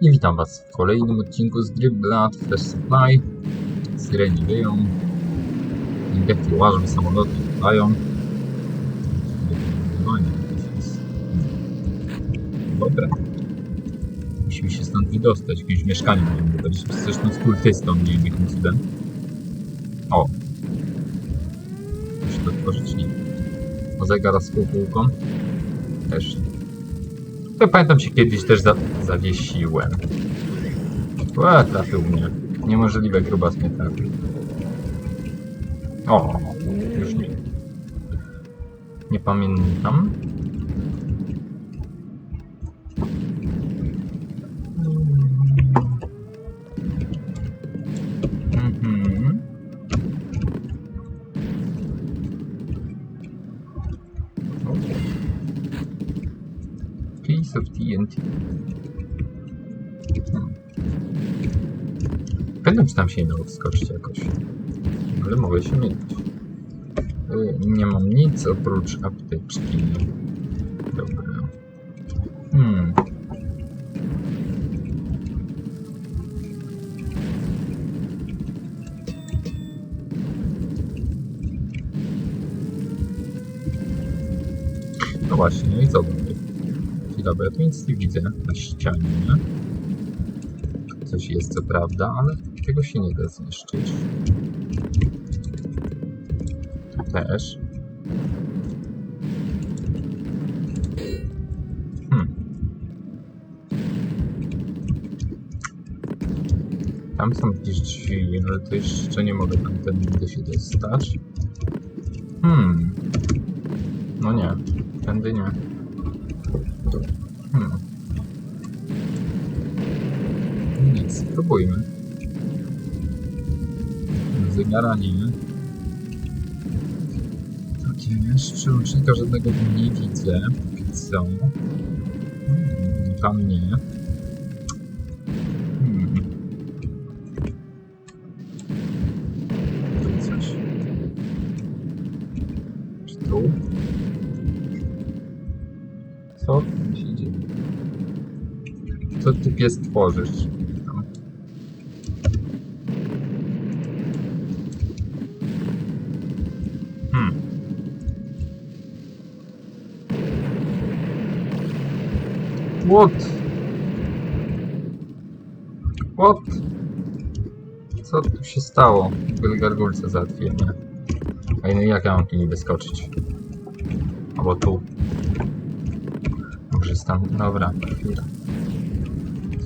I witam Was w kolejnym odcinku z gry Blood Fresh Supply. Syreni wyją. Indekty łażą, samoloty jest- Dobra. Musimy się stąd wydostać, jakimś mieszkaniu będziemy budować. Zresztą z kultystą, nie wiem jakim cudem. O! Muszę to otworzyć. O zegara z półkółką. Też nie. To pamiętam się kiedyś też za zawiesiłem. Ła, trafił mnie. Niemożliwe grubas mnie trafił. O, już nie. Nie pamiętam. Hmm. Pamiętam, czy tam się nie dało wskoczyć jakoś. Ale mogę się mylić. Y, Nie mam nic oprócz apteczki. Dobra. Hmm. No właśnie, no i co ja tu nic nie widzę na ścianie. Coś jest, co prawda, ale tego się nie da zniszczyć. Tu też. Hmm. Tam są jakieś drzwi, ale to jeszcze nie mogę tam tędy się dostać. Hmm. No nie, tędy nie. Hmm. Nic, spróbujmy. Zegara nie. Tak jest, przełącznika żadnego nie widzę. Póki co. Hmm, tam nie. Hmm. Tu? Co? Co ty pies tworzysz? What? What? Co tu się stało? Były gargulce załatwiłem? Ej, no jak ja mam tu niby skoczyć? Albo tu. Może tam... Dobra, chwila.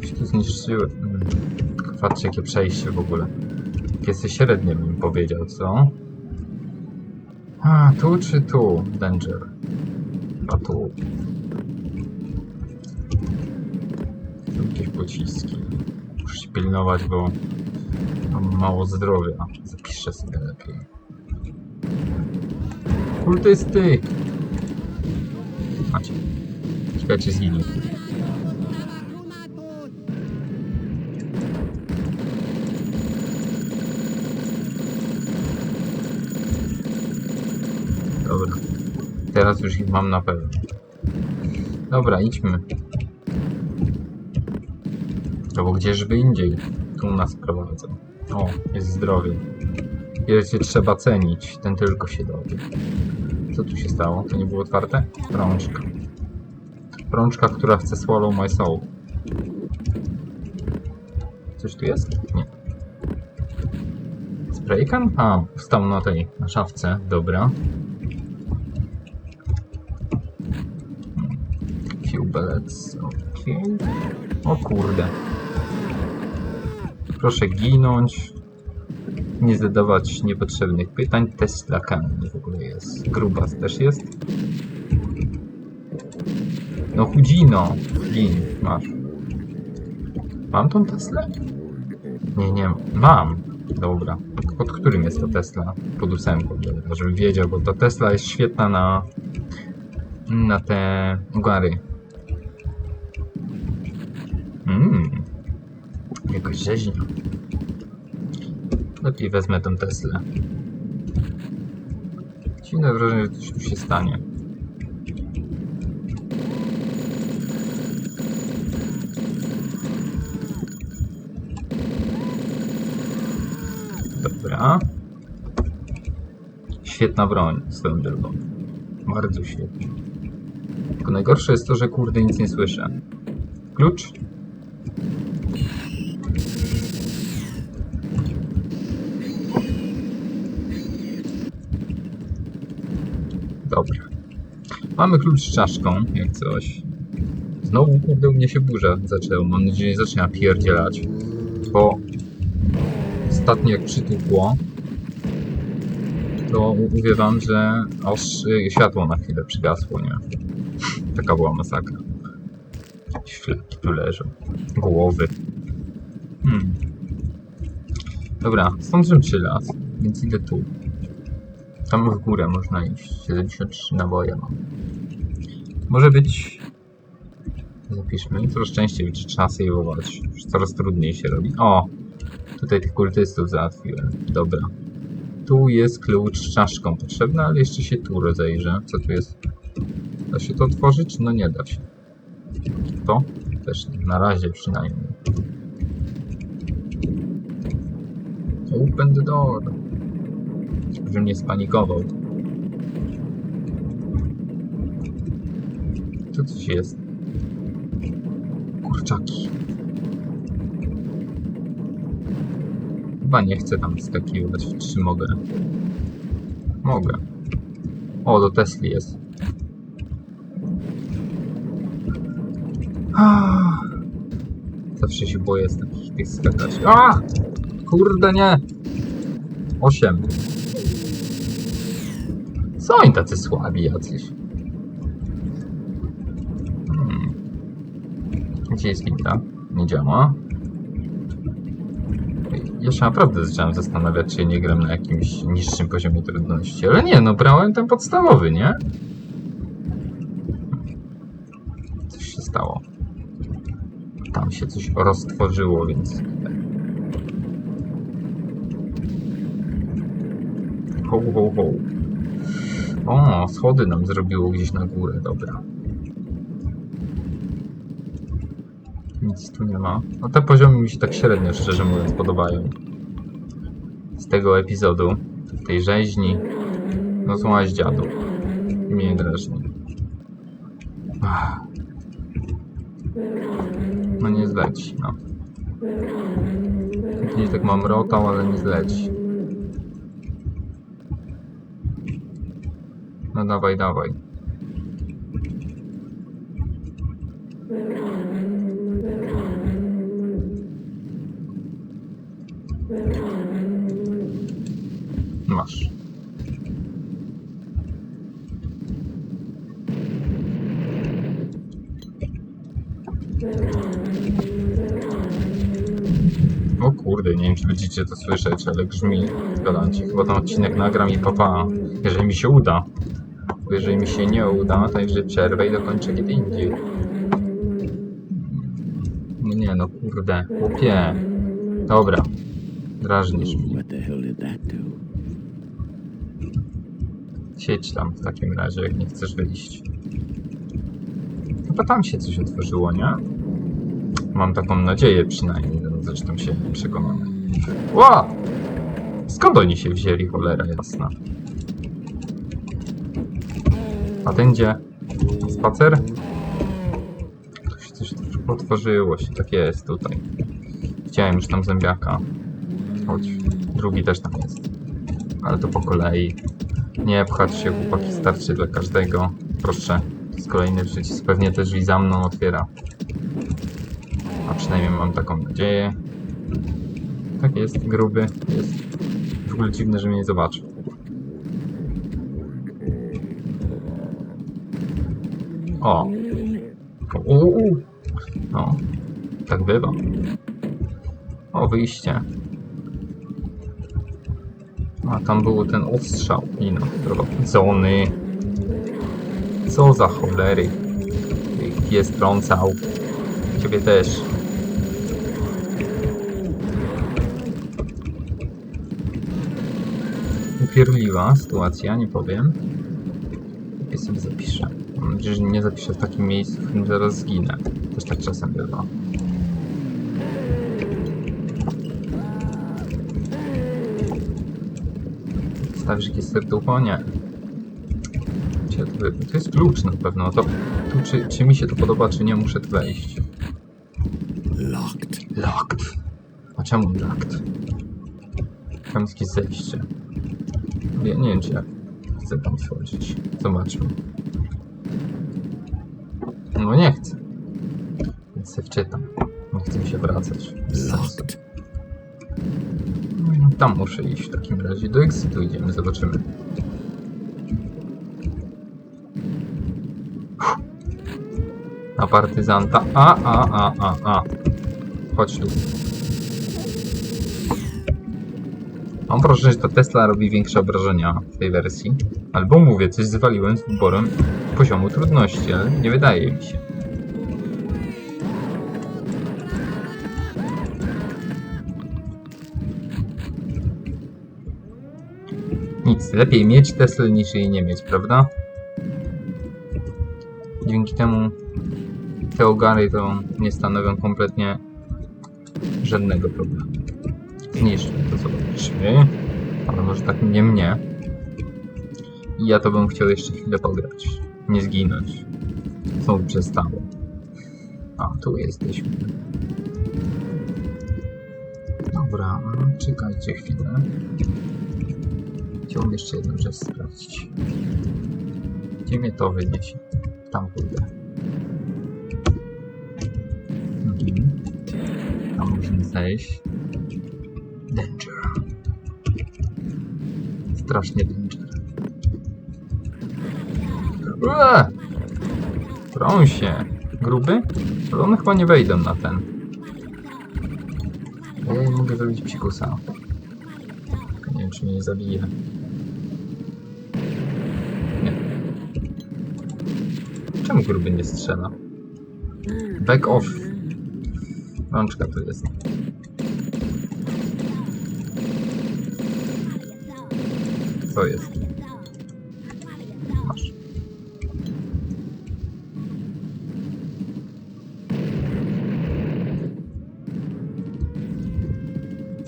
Coś tu zniszczyłem. Mm. Patrzcie, jakie przejście w ogóle. Takie średnie bym powiedział, co? A, tu czy tu? Danger. A tu. Pociski. Muszę się pilnować, bo mam mało zdrowia. Zapiszę sobie lepiej. Kultysty! Macie. Czekajcie, zginie. Dobra. Teraz już ich mam na pewno. Dobra, idźmy. No bo gdzieżby indziej. Tu nas prowadzą. O, jest zdrowie. Ile cię trzeba cenić, ten tylko się dowie. Co tu się stało? To nie było otwarte? Rączka. Rączka, która chce swallow my soul. Coś tu jest? Nie. Spraykan? A, stał na tej, na szafce. Dobra. Few bullets. Okej. O kurde. Proszę ginąć. Nie zadawać niepotrzebnych pytań. Tesla Cannon w ogóle jest. Grubas też jest. No chudzino. Gin, masz. Mam tą Teslę? Nie, nie, mam. Dobra. Pod którym jest ta Tesla? Pod ósemką, żebym wiedział, bo ta Tesla jest świetna na na te gary. Mmm. Jakoś rzeźnia. No lepiej wezmę tą Teslę. Dziwne wrażenie, że coś tu się stanie. Dobra. Świetna broń, swoją drogą. Bardzo świetna. Tylko najgorsze jest to, że kurde nic nie słyszę. Klucz? Dobra. Mamy klucz z czaszką, jak coś. Znowu kurde mnie się burza zaczęła. Mam nadzieję, że nie zacznie napierdzielać. Bo ostatnio jak przytupło, to mówię wam, że aż y, światło na chwilę przygasło, nie? Taka była masakra. Ślepki tu leżą. Głowy. Hmm. Dobra, stąd 3 las, więc idę tu. Tam w górę można iść. 73 naboje mam. Może być... Zapiszmy. Coraz częściej trzeba sejwować. Już coraz trudniej się robi. O! Tutaj tych kultystów załatwiłem. Dobra. Tu jest klucz z czaszką potrzebny, ale jeszcze się tu rozejrzę. Co tu jest? Da się to otworzyć? No nie da się. To? Też nie. Na razie przynajmniej. Open the door. Żebym nie spanikował. Tu coś jest. Kurczaki. Chyba nie chcę tam skakiwać, czy mogę? Mogę. O, do Tesli jest. Zawsze się boję z takich tych skakać. A! Kurde nie! Osiem. Co oni tacy słabi jacyś? Hmm. Gdzie jest winda? Nie działa. Ja się naprawdę zacząłem zastanawiać, czy nie gram na jakimś niższym poziomie trudności. Ale nie, no brałem ten podstawowy, nie? Coś się stało. Tam się coś roztworzyło, więc... Ho, ho, ho. O, schody nam zrobiło gdzieś na górę, dobra. Nic tu nie ma. No te poziomy mi się tak średnio, szczerze mówiąc, podobają. Z tego epizodu, tej rzeźni, no złaś dziadu. Mnie drażni. Ach. No nie zleci, no. Nie tak mam rotał, ale nie zleci. No dawaj, dawaj. Masz. O kurde, nie wiem czy będziecie to słyszeć, ale grzmi w galancie. Chyba ten odcinek nagram i papa, jeżeli mi się uda. Bo jeżeli mi się nie uda, to jeżeli przerwę i dokończę kiedy indziej. No nie no, kurde, chłopie. Dobra, drażnisz mnie. Siedź tam w takim razie, jak nie chcesz wyjść. Chyba tam się coś otworzyło, nie? Mam taką nadzieję przynajmniej, no zresztą się przekonamy. Ła! Skąd oni się wzięli, cholera jasna? Gdzie? Spacer? Tu się coś otworzyło się, tak jest tutaj. Widziałem już tam zębiaka. Chodź, drugi też tam jest. Ale to po kolei. Nie pchać się, chłopaki, starczy dla każdego. Proszę, to jest kolejny przycisk. Pewnie te drzwi za mną otwiera. A przynajmniej mam taką nadzieję. Tak jest, gruby. Jest w ogóle dziwne, że mnie nie zobaczył. O! Uuu. No, tak bywa. O, wyjście. A tam był ten ostrzał i no, prowadzony. Co za cholery. Pies trącał. Ciebie też. Upierdliwa sytuacja, nie powiem. Ja sobie zapiszę. Mam nadzieję, że nie zapiszę w takim miejscu, w którym zaraz zginę. Też tak czasem bywa. Stawisz jakieś serducho? Nie. To, jest klucz na pewno. To, tu, czy, czy mi się to podoba, czy nie, muszę tu wejść. Locked. Locked. A czemu locked? Tam jest jakieś zejście. Ja nie wiem, czy ja chcę tam wchodzić. Zobaczmy. Wczytam. Nie chcę mi się wracać. Locked. No, Tam muszę iść w takim razie. Do exitu idziemy, zobaczymy. Na partyzanta. A, a, a, a, a. Chodź tu. Mam wrażenie, że ta Tesla robi większe obrażenia w tej wersji. Albo mówię, coś zwaliłem z wyborem poziomu trudności, ale nie wydaje mi się. Lepiej mieć Teslę niż jej nie mieć, prawda? Dzięki temu te ogary to nie stanowią kompletnie żadnego problemu. Zniszczmy to, zobaczymy. Ale może tak nie mnie. I ja to bym chciał jeszcze chwilę pograć. Nie zginąć. Znowu przestało. A, tu jesteśmy. Dobra, czekajcie chwilę. Chciałbym jeszcze jedną rzecz sprawdzić. Gdzie mnie to wyniesie? Tam pójdę. Mhm. Tam musimy zejść. Danger. Strasznie danger. Eee! Trą się. Gruby? Ale one chyba nie wejdą na ten. Ja nie mogę zrobić psikusa. Nie wiem, czy mnie nie zabije. Czemu gruby nie strzela? Back off. Rączka tu jest. Co jest? Masz.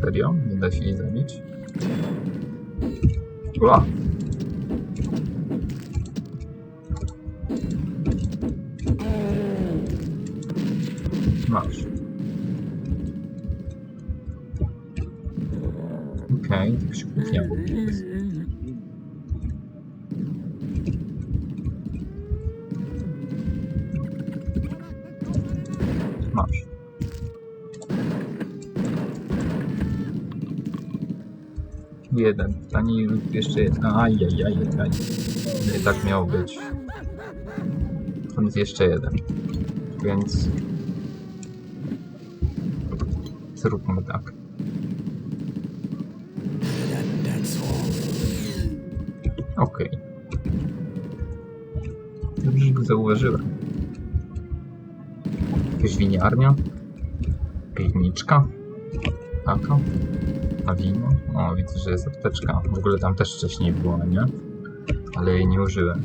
Serio? Nie da się jej zabić? Ła! Masz. Okej, okay, tak się jest. Masz. Jeden. Lub jeszcze jeden. Ajajajaj. Nie tak miało być. Jest jeszcze jeden. Więc... Zróbmy tak. Okej. Dobrze, że go zauważyłem. Jakaś winiarnia? Piwniczka? Taka? Na wino? O, widzę, że jest apteczka. W ogóle tam też wcześniej była, nie? Ale jej nie użyłem.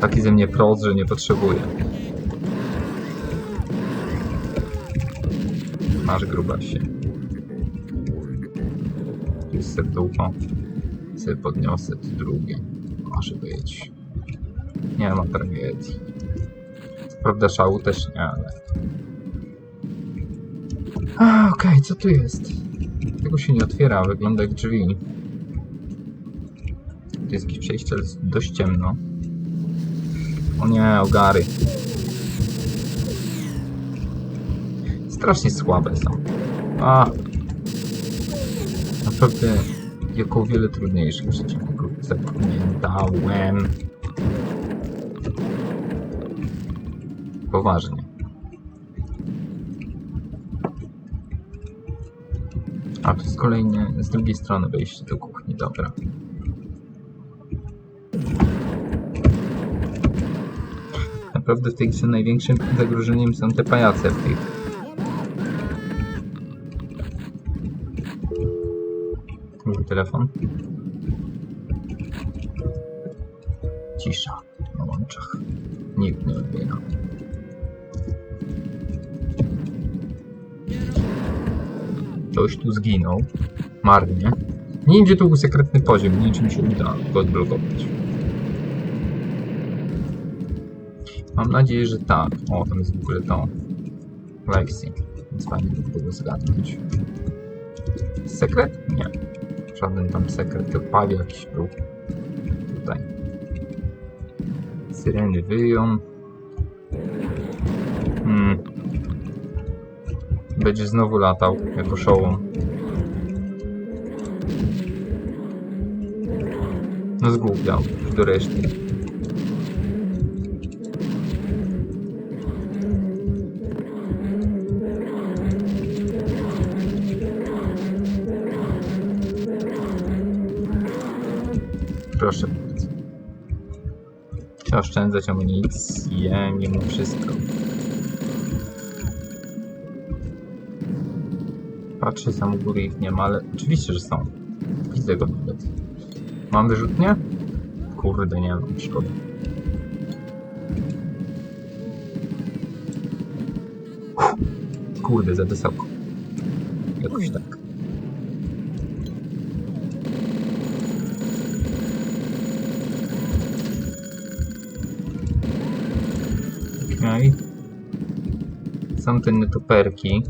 Taki ze mnie proc, że nie potrzebuję. Masz grubasie. Tu jest serducho. Sobie podniosę to drugie. Może być. Nie ma tragedii. Co prawda szału też nie, ale... A, Okej, co tu jest? Tego się nie otwiera, wygląda jak drzwi. Tu jest jakieś przejście, ale jest dość ciemno. O nie, ogary. Strasznie słabe są. A. Naprawdę jako o wiele trudniejszych przeciwników zapamiętałem. Poważnie. A tu z kolejne, z drugiej strony wejście do kuchni, dobra. Naprawdę w tej grze największym zagrożeniem są te pajace w tych telefon. Cisza na łączach. Nikt nie odbiera. Ktoś tu zginął. Marnie. Nie wiem, gdzie tu był sekretny poziom, nie wiem, czy mi się uda go odblokować. Mam nadzieję, że tak. O, tam jest w ogóle to. Lexi. Więc fajnie by było zgadnąć. Sekret? Nie. Żaden tam sekret, to pawie jakiś był. Tutaj. Syreny wyją. Hmm. Będzie znowu latał jako szołom. No zgłupiał do reszty. Oszczędzać amunicję mimo wszystko. Patrzę tam u góry ich nie ma, ale oczywiście, że są. Widzę go nawet. Mam wyrzutnie? Kurde, nie mam, szkoda. Uff, Kurde, za wysoko. Jakoś tak. Są te nietoperki.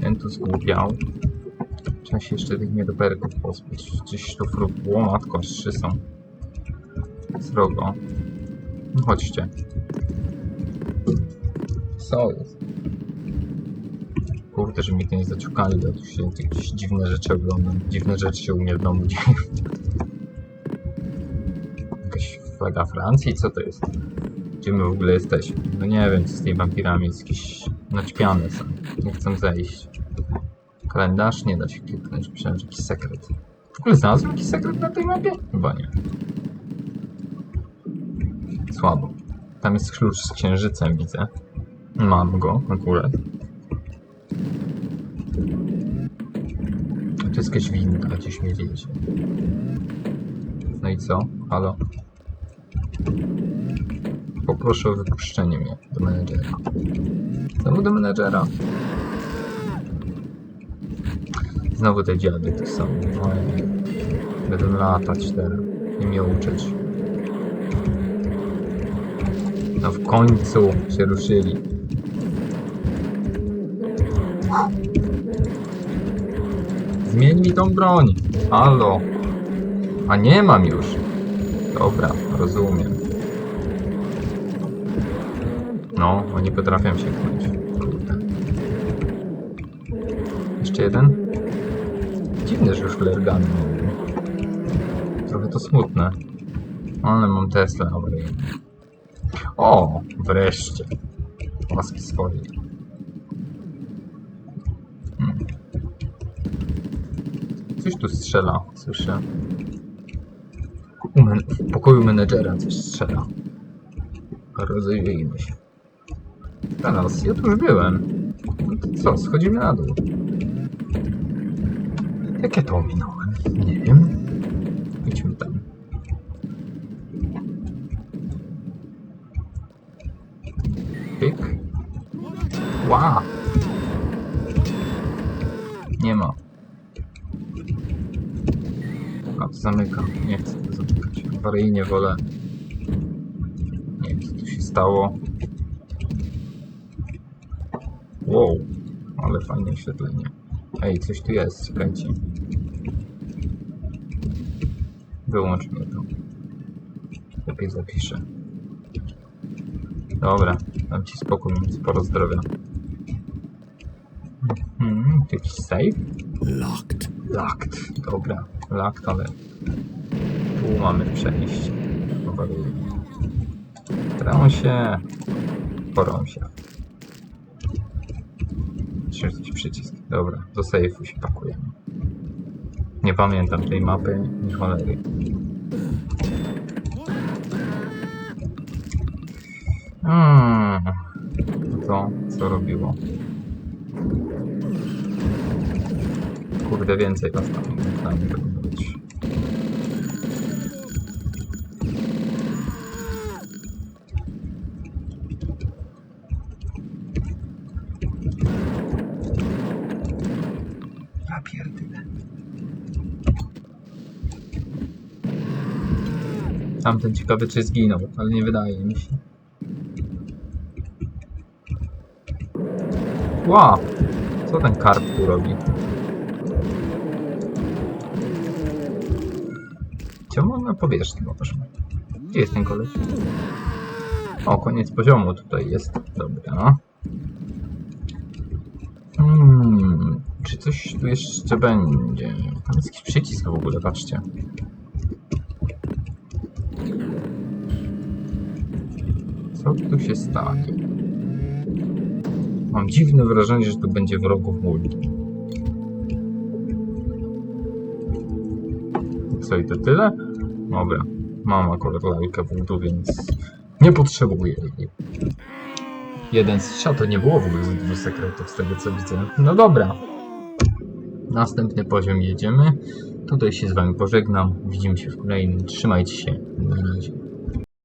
Ten tu zgłupiał. Trzeba się jeszcze tych nietoperków pozbyć. Gdzieś tu frubyło. Matko, trzy są. Srogo. No chodźcie. Co jest? Kurde, że mnie to nie zaciukali, bo tu się jakieś dziwne rzeczy oglądam. Dziwne rzeczy się u mnie w domu dzieją. Flaga Francji? Co to jest? Gdzie my w ogóle jesteśmy? No nie wiem, co z tymi wampirami jest jakieś naćpiane są. Nie chcą zejść. Kalendarz nie da się kliknąć. Myślałem, że jakiś sekret. W ogóle znalazłem jakiś sekret na tej mapie? Chyba nie. Słabo. Tam jest klucz z księżycem, widzę. Mam go akurat. To jest jakaś winda, gdzieś mnie wiedzie. No i co? Halo? Poproszę o wypuszczenie mnie do menedżera. Znowu do menedżera. Znowu te dziady tu są. Ojej. Będą latać teraz i mnie uczyć. No w końcu się ruszyli. Zmień mi tą broń. Halo. A nie mam już. Dobra, rozumiem. No, oni potrafią się. Kurde. Jeszcze jeden? Dziwne, że już flergany mówią. Trochę to smutne. Ale mam Tesla awaryjny. O, wreszcie. Łaski swojej. Hmm. Coś tu strzela, słyszę. Men pokoju menedżera coś strzela. Rozejrzyjmy się. Teraz, ja tu już byłem. No to co, schodzimy na dół. Jak ja to ominąłem? Nie wiem. Idźmy tam. Pyk. Ła! Nie ma. A, to zamyka. Nie chcę. Awaryjnie wolę. Nie wiem, co tu się stało. Wow, ale fajne oświetlenie. Ej, coś tu jest, czekajcie. Wyłącz mnie to. Lepiej zapiszę. Dobra, dam ci spokój, mam sporo zdrowia. Mhm, jakiś save? Locked. Locked, dobra, locked, ale tu mamy przejście. Awaryjnie. Trą się, porą się. Czy jakiś przycisk? Dobra, do sejfu się pakujemy. Nie pamiętam tej mapy, ni cholery. Hmm. To co robiło? Kurde, więcej was tam Tamten ciekawy czy zginął, ale nie wydaje mi się. Ła! Co ten karp tu robi? Czemu on na powierzchni może? Gdzie jest ten koleś? O, koniec poziomu tutaj jest. Dobra. Hmm, czy coś tu jeszcze będzie? Tam jest jakiś przycisk w ogóle, patrzcie. Co tu się stanie? Mam dziwne wrażenie, że tu będzie wrogów multi. Co i to tyle? Dobra. Mam akurat lalkę wódu, więc nie potrzebuję jej. Jeden strzał to nie było w ogóle zbyt dużo sekretów z tego co widzę. No dobra. Następny poziom jedziemy. Tutaj się z wami pożegnam. Widzimy się w kolejnym. Trzymajcie się. Na razie.